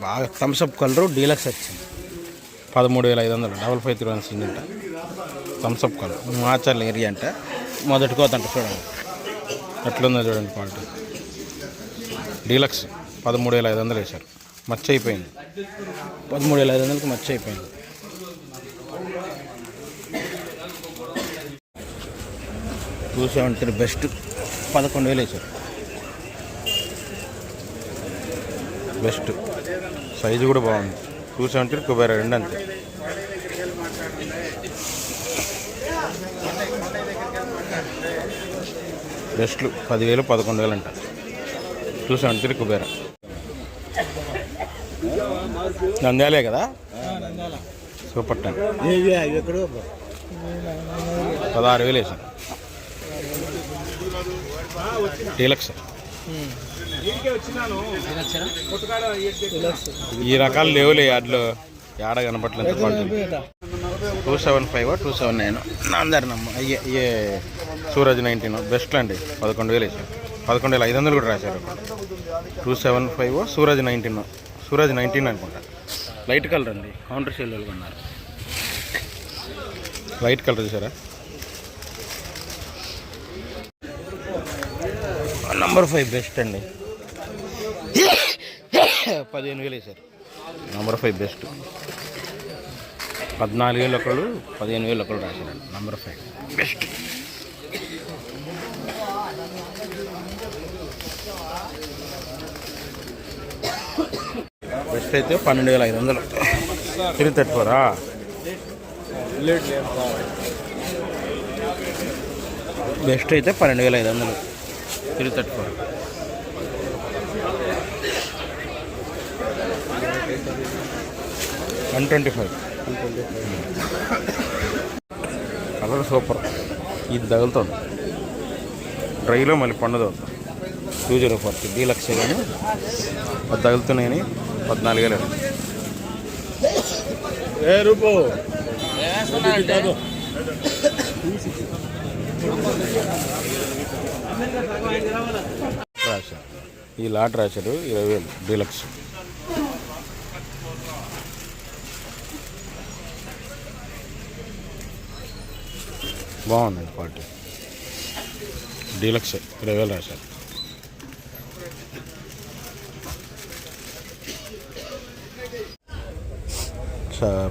బాగా Thums Up colour deluxe వచ్చింది. పదమూడు వేల ఐదు వందలు double five three one సింగింట Thums Up colour. Macherla area అంట. మొదటి కోతంట చూడండి. ఎట్లుందో చూడండి క్వాలిటీ డీలక్స్ పదమూడు వేల ఐదు వందలు వేశారు. మచ్చ అయిపోయింది. పదమూడు వేల ఐదు వందలకి మచ్చ అయిపోయింది. టూ సెవెంటీ బెస్ట్ పదకొండు వేలు వేశారు. బెస్ట్ సైజు కూడా బాగుంది. టూ సెవెంటీ కుబేర రెండు అంతే. బెస్ట్లు పదివేలు పదకొండు వేలు అంట టూ సెవెంటీ కుబేర నంద్యాలే కదా? Super ten. పదహారు వేలు వేసాను డీలక్స్. ఈ రకాలు లేవులే యాడ్లో. యాడ కనపట్లేదు two seven five two seven nine. అందరి నమ్మ. అయ్యే ఇయే సూరజ్ నైన్టీన్ బెస్ట్ అండి. పదకొండు వేలు వేసారు పదకొండు వేల ఐదు వందలు కూడా రాశారు. Two seven five Suraj nineteen. Suraj nineteen అనుకుంటా. లైట్ కలర్ అండి. కౌంటర్ షెల్ కొన్నారు లైట్ కలర్ చూసారా? నంబర్ ఫైవ్ బెస్ట్ అండి. పదిహేను వేలు వేసారు నంబర్ ఫైవ్ బెస్ట్ పద్నాలుగు వేలు ఒకళ్ళు పదిహేను వేలు ఒకళ్ళు రాశారండి. నంబర్ ఫైవ్ బెస్ట్ బెస్ట్ అయితే పన్నెండు వేల ఐదు వందలు. త్రీ థర్టీ ఫోరా బెస్ట్ అయితే పన్నెండు వేల ఐదు వందలు. Three thirty four one twenty five. Colour super. ఇది తగులుతుంది. డ్రైలో మళ్ళీ పండుగ టూ జీరో ఫోర్ డీలక్స్ కానీ అది తగులుతున్నాయని పద్నాలుగు వేలు ఏ రూపు? రాశారు ఈ లాట్ రాశారు ఇరవై వేలు డీలక్స్ బాగుందండి క్వాలిటీ డీలక్స్ ఇరవై వేలు రాశారు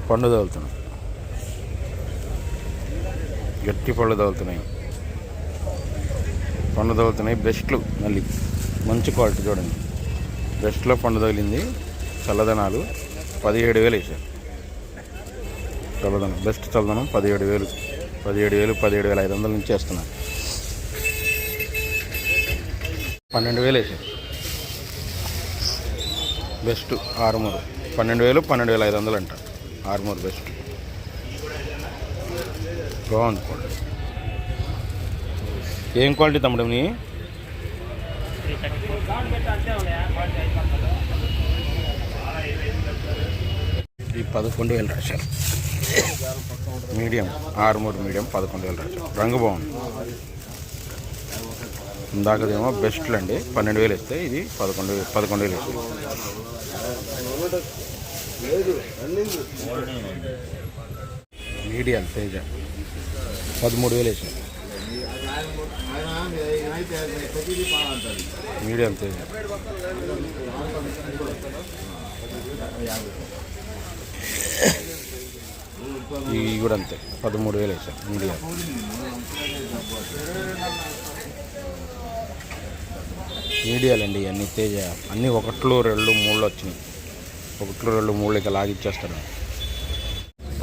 పండు తగులుతున్నాం గట్టి పళ్ళు తగులుతున్నాయి. పండు తగులుతున్నాయి బెస్ట్లు మళ్ళీ. మంచి క్వాలిటీ చూడండి. బెస్ట్లో పండు తగిలింది చల్లదనాలు పదిహేడు వేలు వేసారు. చల్లదనం బెస్ట్ చల్లదనం పదిహేడు వేలు. పదిహేడు వేలు పదిహేడు వేల ఐదు వందల నుంచి వేస్తున్నారు. పన్నెండు వేలు వేసారు బెస్ట్ ఆరుమూరు. పన్నెండు వేలు పన్నెండు వేల ఐదు వందలు అంట ఆరుమూరు బెస్ట్. బాగుంది క్వాలిటీ ఏం క్వాలిటీ తమ్ముడు నీ? ఈ పదకొండు వేలు రాశారు. మీడియం ఆరుమూరు మీడియం పదకొండు వేలు రాజు రంగు బాగుంది. ఇందాకదేమో బెస్ట్లు అండి పన్నెండు వేలు ఇస్తే ఇది పదకొండు పదకొండు వేలు ఇస్తాయి మీడియం తేజ. పదమూడు వేలు వేసారు మీడియం తేజ. ఇవి కూడా అంతే పదమూడు వేలు వేసాం మీడియా. మీడియాలండి ఇవన్నీ తేజ అన్నీ ఒకట్లో రెండు మూడు వచ్చినాయి. ఒకట్లో రెండు మూడు ఇక లాగిచ్చేస్తాడు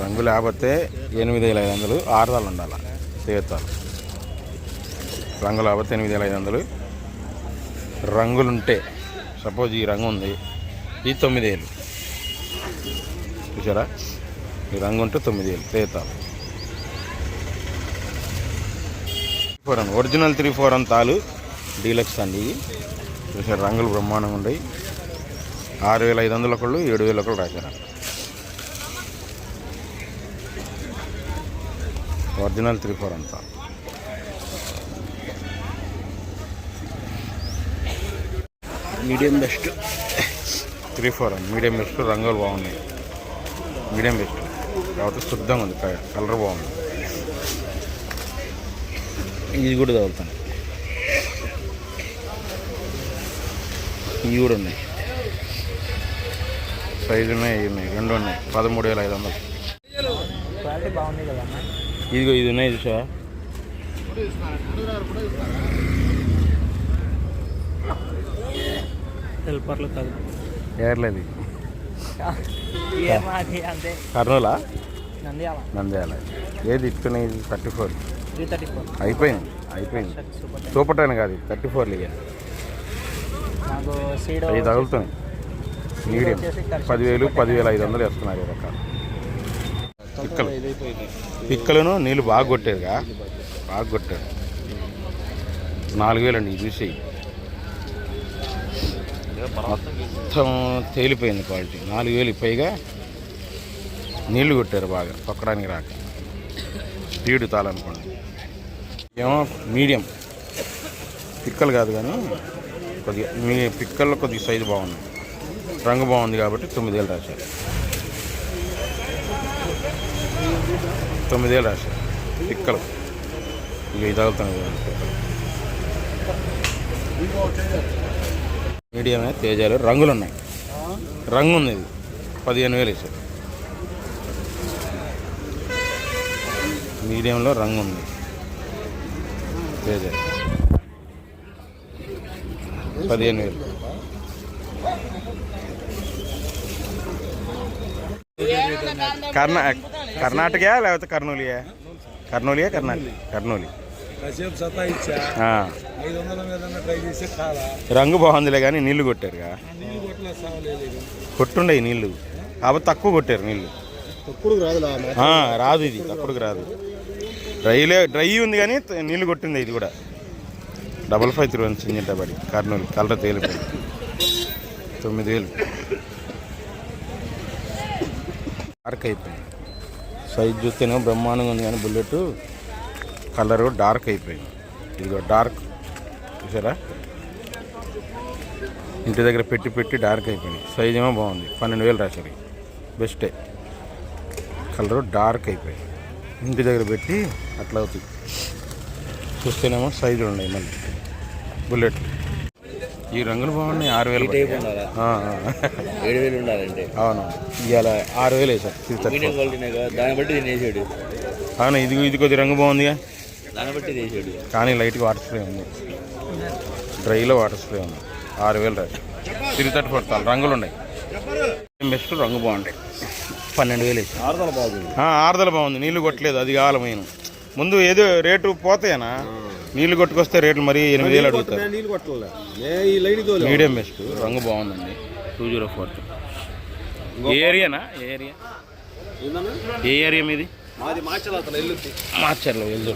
రంగు లేకపోతే ఎనిమిది వేల ఐదు వందలు ఆరుదాలు ఉండాలి తీర్థాలు రంగు లేకపోతే ఎనిమిది వేల ఐదు వందలు. రంగులుంటే సపోజ్ ఈ రంగు ఉంది ఈ తొమ్మిది వేలు. చూసారా? ఈ రంగు ఉంటే తొమ్మిది వేలు తీర్థాలు ఫోర్ అని ఒరిజినల్ త్రీ ఫోర్ అని తాలు డీలక్స్ అండి ఇవి. చూసారు రంగులు బ్రహ్మాండంగా ఉన్నాయి. ఆరు వేల ఐదు వందల ఒకళ్ళు ఏడు వేల ఒకళ్ళు రాశారు ఒరిజినల్ త్రీ ఫోర్ అంతా. మీడియం బెస్ట్ త్రీ ఫోర్ అండి. మీడియం బెస్ట్ రంగులు బాగున్నాయి. మీడియం బెస్ట్ కాబట్టి శుద్ధంగా ఉంది. కలర్ బాగుంది. ఇది కూడా తగులుతాను. ఇవి కూడా ఉన్నాయి. సైజు ఉన్నాయి ఇవి ఉన్నాయి. రెండు ఉన్నాయి. పదమూడు వేల ఐదు వందలు. ఇదిగో ఇది ఉన్నాయి చూసా హెల్పర్లు కాదు. ఏర్లేదు. ఏమాది అంతే. కర్నూలా? నంద్యాల. నంద్యాల. ఏది ఇట్టుకునే ఇది థర్టీ ఫోర్? ఫోర్. అయిపోయింది అయిపోయింది. సూపర్ టెన్ కాదు థర్టీ ఫోర్లు ఇక నాకు సీడ్ అవి తగులుతున్నాయి మీడియం. పదివేలు పదివేల ఐదు వందలు వేస్తున్నారు ఈ రకాలు. పిక్కలు. పిక్కలను నీళ్ళు బాగా కొట్టారుగా బాగా కొట్టారు. నాలుగు వేలు అండి చూసి. మొత్తం తేలిపోయింది క్వాలిటీ. నాలుగు వేలు పైగా నీళ్ళు కొట్టారు బాగా తొక్కడానికి రాక. పీడు తాలనుకోండి ఏమో మీడియం. పిక్కలు కాదు కానీ కొద్దిగా మీ పిక్కల్లో కొద్దిగా సైజు బాగుంది. రంగు బాగుంది కాబట్టి తొమ్మిదేళ్ళు రాశారు. తొమ్మిదేళ్ళు రాశారు. పిక్కలు. ఇక ఇది తగులుతున్నాయి పిక్కలు. మీడియమే తేజాలు రంగులు ఉన్నాయి రంగు ఉంది ఇది. పదిహేను వేలు వేసారు. మీడియంలో రంగు ఉంది. పదిహేను వేలు. కర్ణా కర్ణాటక లేకపోతే కర్నూలియా? కర్నూలియా కర్ణాటక కర్నూలి. రంగు బాగుందిలే కానీ నీళ్ళు కొట్టారుగా సావలేదు కొట్టుండే నీళ్ళు. కాబట్టి తక్కువ కొట్టారు నీళ్ళు. రాదు ఇది. తక్కువకి రాదు. డ్రైలే డ్రై ఉంది కానీ నీళ్ళు కొట్టింది ఇది కూడా. డబల్ ఫైవ్ త్రీ వన్ సింజంటబడి కర్నూలు కలర్ తేలిపోయింది. తొమ్మిది వేలు. డార్క్ అయిపోయింది. సైజ్ చూస్తేనే బ్రహ్మాండంగా ఉంది కానీ బుల్లెట్ కలరు డార్క్ అయిపోయింది. ఇదిగో డార్క్. చూసారా? ఇంటి దగ్గర పెట్టి పెట్టి డార్క్ అయిపోయింది సైజ్ ఏమో బాగుంది. పన్నెండు వేలు రాశారు. బెస్టే. కలరు డార్క్ అయిపోయింది. ఇంటి దగ్గర పెట్టి అట్లా అవుతుంది. చూస్తేనేమో సైజులు ఉన్నాయి మళ్ళీ. బుల్లెట్ ఈ రంగులు బాగున్నాయి ఆరు వేలు. ఏడు వేలు ఉండాలంటే? అవును. ఇవాళ ఆరు వేలు వేసారు దాన్ని బట్టి వేసాడు అవును ఇది ఇది కొద్ది రంగు బాగుందిగా. దాన్ని బట్టి వేసాడు కానీ లైట్గా వాటర్ స్ప్రే ఉంది. డ్రైలో వాటర్ స్ప్రే ఉంది. ఆరు వేలు రాదు త్రీ థర్టీ ఫోర్ తాలు రంగులు ఉన్నాయి. బెస్ట్ రంగు బాగుంటాయి. పన్నెండు వేలు ఆరుదల బాగుంది. ఆరుదల బాగుంది. నీళ్ళు కొట్టలేదు అది కావాలి మెయిన్. ముందు ఏదో రేటు పోతాయనా? నీళ్ళు కొట్టుకొస్తే రేట్లు మరీ ఎనిమిది వేలు అడుగుతారు. మీడియం బెస్ట్ రంగు బాగుందండి. Two zero four. ఏ ఏరియానా? ఏ ఏరియా? ఏ ఏరియా మీది? మార్చర్లో వెళ్ళి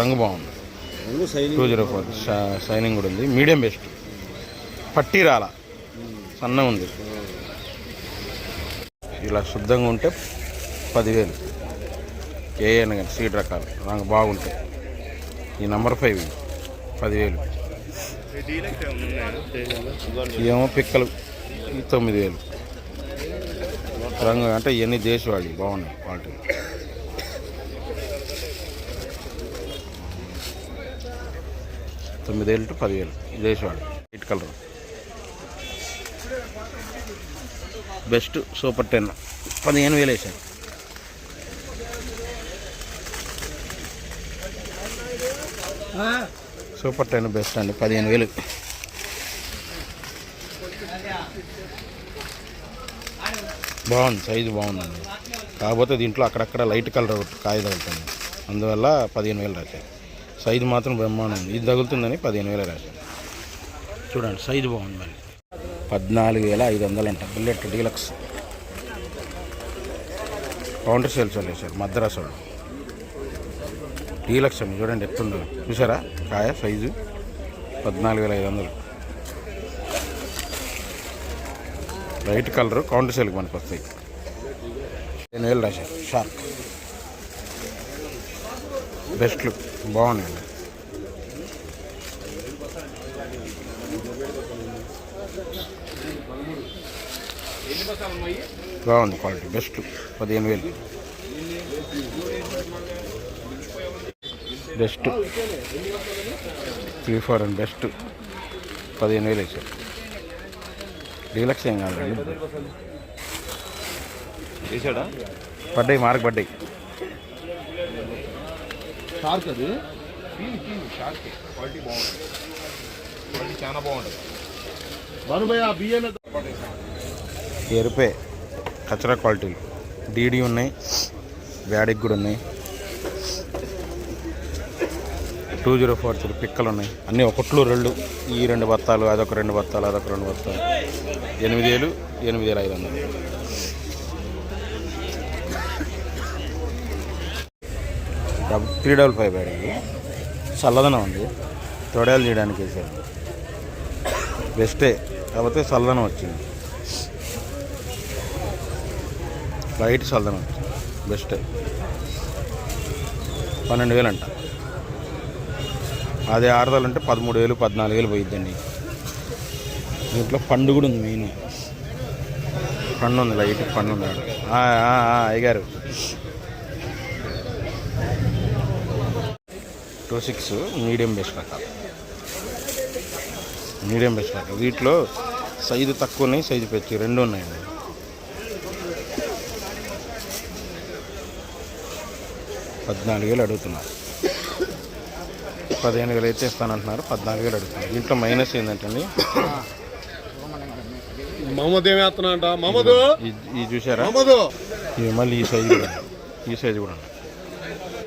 రంగు బాగుంది. Two zero four. షైనింగ్ కూడా ఉంది. Medium best. పట్టి రాల. సన్న ఉంది. ఇలా శుద్ధంగా ఉంటే పదివేలు. ఏ అయినా కానీ సీడ్ రకాలు. రంగు బాగుంటాయి ఈ నంబర్ ఫైవ్ పదివేలు. ఏమో పిక్కలు. తొమ్మిది వేలు రంగు అంటే ఇవన్నీ దేశవాళి. బాగున్నాయి క్వాలిటీ. తొమ్మిదేళ్ళు టు పదివేలు. దేశవాళి. White colour best super ten. పదిహేను వేలు వేసాను సూపర్ టెన్ బెస్ట్ అండి పదిహేను వేలు. బాగుంది సైజు బాగుందండి. కాకపోతే దీంట్లో అక్కడక్కడ లైట్ కలర్ కాయ తగులుతుంది. అందువల్ల పదిహేను వేలు రాశారు సైజు మాత్రం బ్రహ్మాండం ఉంది. ఇది తగులుతుందని పదిహేను వేలు రాశారు చూడండి సైజు బాగుంది మళ్ళీ పద్నాలుగు వేల ఐదు వందలు అంట. బుల్లెట్ డీలక్స్ కౌంటర్ సేల్స్ వాళ్ళు వేశారు మద్రాసు వాళ్ళు. డీలక్స్ అండి చూడండి ఎత్తుండదు చూసారా? కాయ సైజు పద్నాలుగు వేల ఐదు వందలు. లైట్ కలర్ కౌంటర్ సేల్కి మనకు వస్తాయి నేను వేలు రాశారు షార్క్ బెస్ట్లు బాగున్నాయండి. బాగుంది క్వాలిటీ బెస్ట్ పదిహేను వేలు. Best. Three four and best. పదిహేను వేలు వేసారు. డీలక్స్ ఏం కాదండి వేసాడా? పడ్డాయి మార్క్ పడ్డాయి. షార్క్ అది? బానుభయ్య బియ్యం ఎరుపే కచరా క్వాలిటీలు. డీడీ ఉన్నాయి బ్యాడిక్ కూడా ఉన్నాయి. టూ జీరో ఫోర్ త్రీ పిక్కలు ఉన్నాయి. అన్నీ ఒకట్లు రెండు. ఈ రెండు బత్తాలు అదొక రెండు బత్తాలు అదొక రెండు బత్తాలు. ఎనిమిది వేలు ఎనిమిది వేల ఐదు వందలు. డబ్ త్రీ డబుల్ ఫైవ్ బ్యాడికి చల్లదనం ఉంది. తొడయాలు చేయడానికి వేసారు బెస్టే కాకపోతే చల్లదనం వచ్చింది. లైట్ చల్లదనం బెస్ట్. పన్నెండు వేలు అంట అదే ఆరుదాలు అంటే పదమూడు వేలు పద్నాలుగు వేలు పోయిద్దండి. దీంట్లో పండు కూడా ఉంది మెయిన్. పండు ఉంది లైట్ పండు ఉంది అయ్యగారు. టూ సిక్స్ మీడియం బెస్ట్ రకాలు మీడియం బెస్ట్ రకాలు వీటిలో సైజు తక్కువ ఉన్నాయి సైజు పెచ్చి రెండు ఉన్నాయండి. పద్నాలుగు వేలు అడుగుతున్నారు. పదిహేను వేలు అయితే ఇస్తానంటున్నారు పద్నాలుగు వేలు అడుగుతున్నారు. దీంట్లో మైనస్ ఏంటంటే అండి మహమ్మద్ ఏమేస్తున్నా అంట మహమ్మద్! ఇది చూసారా ఇవి మళ్ళీ ఈ సైజు కూడా ఈ సైజు కూడా.